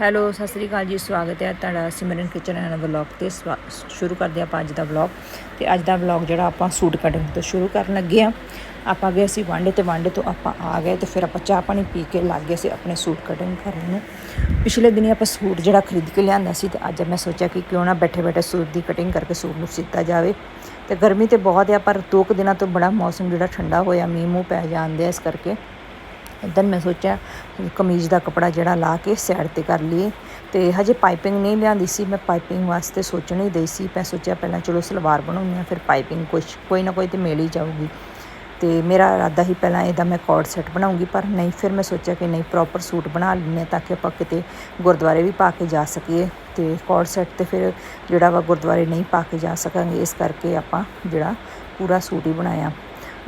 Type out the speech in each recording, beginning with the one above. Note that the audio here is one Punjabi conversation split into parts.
ਹੈਲੋ, ਸਤਿ ਸ੍ਰੀ ਅਕਾਲ ਜੀ, ਸਵਾਗਤ ਹੈ ਤੁਹਾਡਾ ਸਿਮਰਨ ਕਿਚਨ ਐਂਡ ਵਲੌਗ ਤੇ ਸਵਾ- ਸ਼ੁਰੂ ਕਰਦੇ ਆਪਾਂ ਅੱਜ ਦਾ ਵਲੌਗ। ਤੇ ਅੱਜ ਦਾ ਵਲੌਗ ਜਿਹੜਾ ਆਪਾਂ ਸੂਟ ਕਟਿੰਗ ਤੋਂ ਸ਼ੁਰੂ ਕਰਨ ਲੱਗੇ ਆ ਆਪਾਂ ਗਏ ਸੀ ਵਾਂਡੇ ਤੇ, ਵਾਂਡੇ ਤੋਂ ਆਪਾਂ ਆ ਗਏ ਤੇ ਫਿਰ ਆਪਾਂ ਚਾਹ ਪਾਣੀ ਪੀ ਕੇ ਲੱਗ ਗਏ ਸੀ ਆਪਣੇ ਸੂਟ ਕਟਿੰਗ ਕਰਨ ਨੂੰ। ਪਿਛਲੇ ਦਿਨੀ ਆਪਾਂ ਸੂਟ ਜਿਹੜਾ ਖਰੀਦ ਕੇ ਲਿਆਂਦਾ ਸੀ ਤੇ ਅੱਜ ਮੈਂ ਸੋਚਿਆ ਕਿ ਕਿਉਂ ਨਾ ਬੈਠੇ ਬੈਠੇ ਸੂਟ ਦੀ ਕਟਿੰਗ ਕਰਕੇ ਸੂਟ ਨੂੰ ਸੀਤਾ ਜਾਵੇ। ਤੇ ਗਰਮੀ ਤੇ ਬਹੁਤ ਆ ਪਰ ਦੋ ਕੁ ਦਿਨਾਂ ਤੋਂ ਬੜਾ ਮੌਸਮ ਜਿਹੜਾ ਠੰਡਾ ਹੋਇਆ ਮੀਂਹ ਮੂੰਹ ਪੈ ਜਾਂਦੇ ਆ ਇਸ ਕਰਕੇ। ਇਦਾਂ ਮੈਂ ਸੋਚਿਆ, ਕਮੀਜ਼ ਦਾ ਕਪੜਾ ਜਿਹੜਾ ਲਾ ਕੇ ਸਾਈਡ ਤੇ ਕਰ ਲਈਏ। ਤੇ ਹਜੇ ਪਾਈਪਿੰਗ ਨਹੀਂ ਲਿਆਂਦੀ ਸੀ, ਮੈਂ ਪਾਈਪਿੰਗ ਵਾਸਤੇ ਸੋਚਣ ਹੀ ਦਈ ਸੀ। ਮੈਂ ਸੋਚਿਆ ਪਹਿਲਾਂ ਚਲੋ ਸਲਵਾਰ ਬਣਾਉਂਦੇ ਆ ਫਿਰ ਪਾਈਪਿੰਗ ਕੁਛ, ਕੋਈ ਨਾ ਕੋਈ ਤੇ ਮਿਲ ਹੀ ਜਾਊਗੀ। ਤੇ ਮੇਰਾ ਇਰਾਦਾ ਹੀ ਪਹਿਲਾਂ ਇਹਦਾ ਮੈਂ ਕੋਡ ਸੈੱਟ ਬਣਾਉਂਗੀ, ਪਰ ਨਹੀਂ, ਫਿਰ ਮੈਂ ਸੋਚਿਆ ਕਿ ਨਹੀਂ ਪ੍ਰੋਪਰ ਸੂਟ ਬਣਾ ਲੈਂਦੇ ਹਾਂ ਤਾਂ ਕਿ ਆਪਾਂ ਕਿਤੇ ਗੁਰਦੁਆਰੇ ਵੀ ਪਾ ਕੇ ਜਾ ਸਕੀਏ। ਤੇ ਕੋਡ ਸੈੱਟ ਤੇ ਫਿਰ ਜਿਹੜਾ ਵਾ ਗੁਰਦੁਆਰੇ ਨਹੀਂ ਪਾ ਕੇ ਜਾ ਸਕਾਂਗੇ, ਇਸ ਕਰਕੇ ਆਪਾਂ ਜਿਹੜਾ ਪੂਰਾ ਸੂਟ ਹੀ ਬਣਾਇਆ।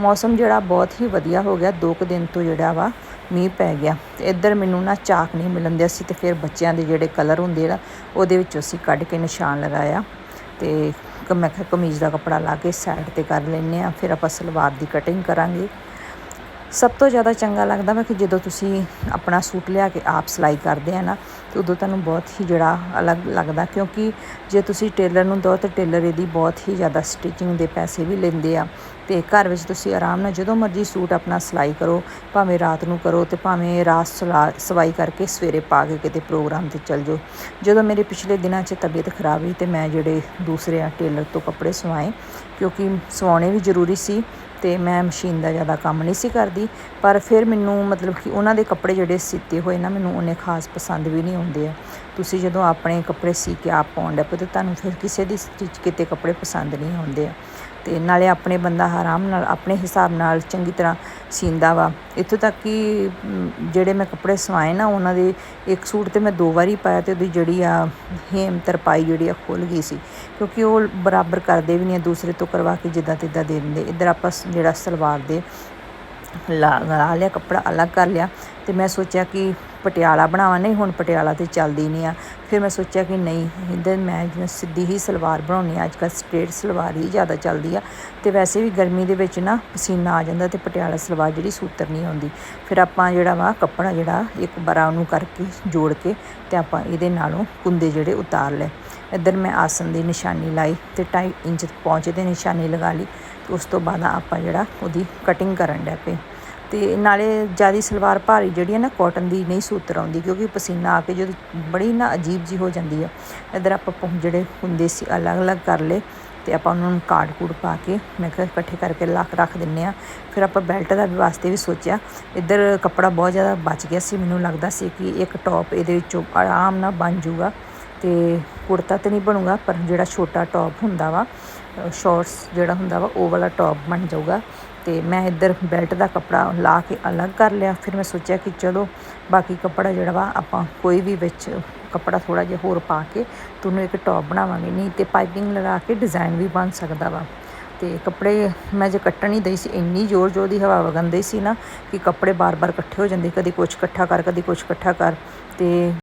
ਮੌਸਮ ਜਿਹੜਾ ਬਹੁਤ ਹੀ ਵਧੀਆ ਹੋ ਗਿਆ, ਦੋ ਕੁ ਦਿਨ ਤੋਂ ਜਿਹੜਾ ਵਾ ਮੀਂਹ ਪੈ ਗਿਆ। ਤੇ ਇੱਧਰ ਮੈਨੂੰ ਨਾ ਚਾਕ ਨਹੀਂ ਮਿਲਣ ਦਿਆ ਸੀ ਤੇ ਫਿਰ ਬੱਚਿਆਂ ਦੇ ਜਿਹੜੇ ਕਲਰ ਹੁੰਦੇ ਨਾ ਉਹਦੇ ਵਿੱਚੋਂ ਅਸੀਂ ਕੱਢ ਕੇ ਨਿਸ਼ਾਨ ਲਗਾਇਆ। ਤੇ ਮੈਂ ਕਿਹਾ ਕਮੀਜ਼ ਦਾ ਕੱਪੜਾ ਲਾ ਕੇ ਸਾਈਡ ਤੇ ਕਰ ਲੈਂਦੇ ਆ ਫਿਰ ਆਪਾਂ ਸਲਵਾਰ ਦੀ ਕਟਿੰਗ ਕਰਾਂਗੇ। ਸਭ ਤੋਂ ਜ਼ਿਆਦਾ ਚੰਗਾ ਲੱਗਦਾ ਮੈਂ ਕਿ ਜਦੋਂ ਤੁਸੀਂ ਆਪਣਾ ਸੂਟ ਲਿਆ ਕੇ ਆਪ ਸਿਲਾਈ ਕਰਦੇ ਆ ਨਾ, ਤੇ ਉਦੋਂ ਤੁਹਾਨੂੰ ਬਹੁਤ ਹੀ ਜਿਹੜਾ ਅਲੱਗ ਲੱਗਦਾ, ਕਿਉਂਕਿ ਜੇ ਤੁਸੀਂ ਟੇਲਰ ਨੂੰ ਦਿਓ ਤੇ ਟੇਲਰ ਇਹਦੀ ਬਹੁਤ ਹੀ ਜ਼ਿਆਦਾ ਸਟਿਚਿੰਗ ਦੇ ਪੈਸੇ ਵੀ ਲੈਂਦੇ ਆ। ਤੇ ਘਰ ਵਿੱਚ ਤੁਸੀਂ ਆਰਾਮ ਨਾਲ ਜਦੋਂ ਮਰਜ਼ੀ ਸੂਟ ਆਪਣਾ ਸਿਲਾਈ ਕਰੋ, ਭਾਵੇਂ ਰਾਤ ਨੂੰ ਕਰੋ ਤੇ ਭਾਵੇਂ ਰਾਤ ਸਲਾ, ਸਵਾਈ ਕਰਕੇ ਸਵੇਰੇ ਪਾ ਕੇ ਕਿਤੇ ਪ੍ਰੋਗਰਾਮ ਤੇ ਚੱਲ ਜਾਓ। ਜਦੋਂ ਮੇਰੇ ਪਿਛਲੇ ਦਿਨਾਂ 'ਚ ਤਬੀਅਤ ਖਰਾਬ ਹੋਈ ਤੇ ਮੈਂ ਜਿਹੜੇ ਦੂਸਰੇ ਆ ਟੇਲਰ ਤੋਂ ਕੱਪੜੇ ਸਵਾਏ, ਕਿਉਂਕਿ ਸਵਾਉਣੇ ਵੀ ਜ਼ਰੂਰੀ ਸੀ ਤੇ ਮੈਂ ਮਸ਼ੀਨ ਦਾ ਜ਼ਿਆਦਾ ਕੰਮ ਨਹੀਂ ਸੀ ਕਰਦੀ, ਪਰ ਫਿਰ ਮੈਨੂੰ ਮਤਲਬ ਕਿ ਉਹਨਾਂ ਦੇ ਕੱਪੜੇ ਜਿਹੜੇ ਸੀਤੇ ਹੋਏ ਨਾ, ਮੈਨੂੰ ਉਹਨੇ ਖਾਸ ਪਸੰਦ ਵੀ ਨਹੀਂ ਆਉਂਦੇ ਆ। ਤੁਸੀਂ ਜਦੋਂ ਆਪਣੇ ਕੱਪੜੇ ਸੀ ਕੇ ਆਪ ਪਾਉਣ ਲੱਗ ਪਏ ਤੇ ਤੁਹਾਨੂੰ ਫਿਰ ਕਿਸੇ ਦੀ ਸਟਿਚ ਕਿਤੇ ਕੱਪੜੇ ਪਸੰਦ ਨਹੀਂ ਆਉਂਦੇ ਆ। ਤੇ ਨਾਲੇ ਆਪਣੇ ਬੰਦਾ ਆਰਾਮ ਨਾਲ, ਆਪਣੇ ਹਿਸਾਬ ਨਾਲ ਚੰਗੀ ਤਰ੍ਹਾਂ ਸੀਂਦਾ ਵਾ। ਇੱਥੋਂ ਤੱਕ ਕਿ ਜਿਹੜੇ ਮੈਂ ਕੱਪੜੇ ਸਵਾਏ ਨਾ, ਉਹਨਾਂ ਦੇ ਇੱਕ ਸੂਟ ਤੇ ਮੈਂ ਦੋ ਵਾਰੀ ਪਾਇਆ ਤੇ ਉਹਦੀ ਜਿਹੜੀ ਆ ਹੇਮ ਤਰਪਾਈ ਜਿਹੜੀ ਆ ਖੁੱਲ ਗਈ ਸੀ। ਕਿਉਂਕਿ ਉਹ ਬਰਾਬਰ ਕਰਦੇ ਵੀ ਨਹੀਂ ਆ, ਦੂਸਰੇ ਤੋਂ ਕਰਵਾ ਕੇ ਜਿੱਦਾਂ ਤਿੱਦਾਂ ਦੇ ਦਿੰਦੇ। ਇੱਧਰ ਆਪਾਂ ਸ- ਜਿਹੜਾ ਸਲਵਾਰ ਦੇ ਲਾ ਲਾ ਲਿਆ, ਕੱਪੜਾ ਅਲੱਗ ਕਰ ਲਿਆ ਤੇ ਮੈਂ ਸੋਚਿਆ ਕਿ ਪਟਿਆਲਾ ਬਣਾਵਾਂ, ਨਹੀਂ ਹੁਣ ਪਟਿਆਲਾ ਤੇ ਚੱਲਦੀ ਨਹੀਂ ਆ। ਫਿਰ ਮੈਂ ਸੋਚਿਆ ਕਿ ਨਹੀਂ ਇੱਧਰ ਮੈਂ ਜਿਵੇਂ ਸਿੱਧੀ ਹੀ ਸਲਵਾਰ ਬਣਾਉਣੀ ਆ ਅੱਜ ਕੱਲ੍ਹ ਸਟ੍ਰੇਟ ਸਲਵਾਰ ਹੀ ਜ਼ਿਆਦਾ ਚੱਲਦੀ ਆ। ਤੇ ਵੈਸੇ ਵੀ ਗਰਮੀ ਦੇ ਵਿੱਚ ਨਾ ਪਸੀਨਾ ਆ ਜਾਂਦਾ ਤੇ ਪਟਿਆਲਾ ਸਲਵਾਰ ਜਿਹੜੀ ਸੂਤਰ ਨਹੀਂ ਆਉਂਦੀ। ਫਿਰ ਆਪਾਂ ਜਿਹੜਾ ਵਾ ਕੱਪੜਾ ਜਿਹੜਾ ਇੱਕ ਬਰਾ ਉਹਨੂੰ ਕਰਕੇ ਜੋੜ ਕੇ ਤੇ ਆਪਾਂ ਇਹਦੇ ਨਾਲੋਂ ਕੁੰਦੇ ਜਿਹੜੇ ਉਤਾਰ ਲਏ। ਇੱਧਰ ਮੈਂ ਆਸਨ ਦੀ ਨਿਸ਼ਾਨੀ ਲਾਈ ਤੇ 2.5 ਇੰਚ ਪਹੁੰਚੇ ਤੇ ਨਿਸ਼ਾਨੀ ਲਗਾ ਲਈ ਤੇ ਉਸ ਤੋਂ ਬਾਅਦ ਆਪਾਂ ਜਿਹੜਾ ਉਹਦੀ ਕਟਿੰਗ ਕਰਨ ਡੈ ਪਏ। ਤੇ ਨਾਲੇ ਜਿਆਦੀ ਸਲਵਾਰ ਭਾਰੀ ਜਿਹੜੀ ਹੈ ਨਾ ਕਾਟਨ ਦੀ ਨਹੀਂ ਸੂਤਰ ਆਉਂਦੀ ਕਿਉਂਕਿ ਪਸੀਨਾ ਆ ਕੇ ਜਦੋਂ ਬੜੀ ਨਾ ਅਜੀਬ ਜੀ ਹੋ ਜਾਂਦੀ ਹੈ ਇੱਧਰ ਆਪਾਂ ਪੁ- ਜਿਹੜੇ ਹੁੰਦੇ ਸੀ ਅਲੱਗ-ਅਲੱਗ ਕਰ ਲਏ ਤੇ ਆਪਾਂ ਉਹਨਾਂ ਨੂੰ ਕਾਰਡ ਕੂਡ ਪਾ ਕੇ ਮੈਂ ਕਿਹਾ ਇਕੱਠੇ ਕਰਕੇ ਲੱਖ ਰੱਖ ਦਿੰਨੇ ਆ। ਫਿਰ ਆਪਾਂ ਬੈਲਟ ਦਾ ਵੀ ਵਾਸਤੇ ਵੀ ਸੋਚਿਆ, ਇੱਧਰ ਕੱਪੜਾ ਬਹੁਤ ਜ਼ਿਆਦਾ ਬਚ ਗਿਆ ਸੀ, ਮੈਨੂੰ ਲੱਗਦਾ ਸੀ ਕਿ ਇੱਕ ਟੌਪ ਇਹਦੇ ਵਿੱਚੋਂ ਆਰਾਮ ਨਾਲ ਬਣ ਜਾਊਗਾ ਤੇ ਕੁੜਤਾ ਤੇ ਨਹੀਂ ਬਣੂਗਾ, ਪਰ ਜਿਹੜਾ ਛੋਟਾ ਟੌਪ ਹੁੰਦਾ ਵਾ ਸ਼ਾਰਟਸ ਜਿਹੜਾ ਹੁੰਦਾ ਵਾ, ਉਹ ਵਾਲਾ ਟੌਪ ਬਣ ਜਾਊਗਾ। ਤੇ ਮੈਂ ਇੱਧਰ ਬੈਲਟ ਦਾ ਕੱਪੜਾ ਲਾ ਕੇ ਅਲੱਗ ਕਰ ਲਿਆ। ਫਿਰ ਮੈਂ ਸੋਚਿਆ ਕਿ ਚਲੋ, ਬਾਕੀ ਕੱਪੜਾ ਜਿਹੜਾ ਵਾ, ਆਪਾਂ ਕੋਈ ਵੀ ਵਿੱਚ ਕੱਪੜਾ ਥੋੜਾ ਜਿਹਾ ਹੋਰ ਪਾ ਕੇ ਤੁਹਾਨੂੰ ਇੱਕ ਟੌਪ ਬਣਾਵਾਂਗੇ। ਨਹੀਂ ਤੇ ਪਾਈਪਿੰਗ ਲਗਾ ਕੇ ਡਿਜ਼ਾਈਨ ਵੀ ਬਣ ਸਕਦਾ ਵਾ। ਤੇ ਕੱਪੜੇ ਮੈਂ ਜੇ ਕੱਟਣ ਹੀ ਦਈ ਸੀ, ਇੰਨੀ ਜ਼ੋਰ ਜ਼ੋਰ ਦੀ ਹਵਾ ਵਗੰਦੀ ਸੀ ਨਾ ਕਿ ਕੱਪੜੇ ਬਾਰ-ਬਾਰ ਇਕੱਠੇ ਹੋ ਜਾਂਦੇ, ਕਦੀ ਕੁਛ ਇਕੱਠਾ ਕਰ, ਕਦੀ ਕੁਛ ਇਕੱਠਾ ਕਰ ਤੇ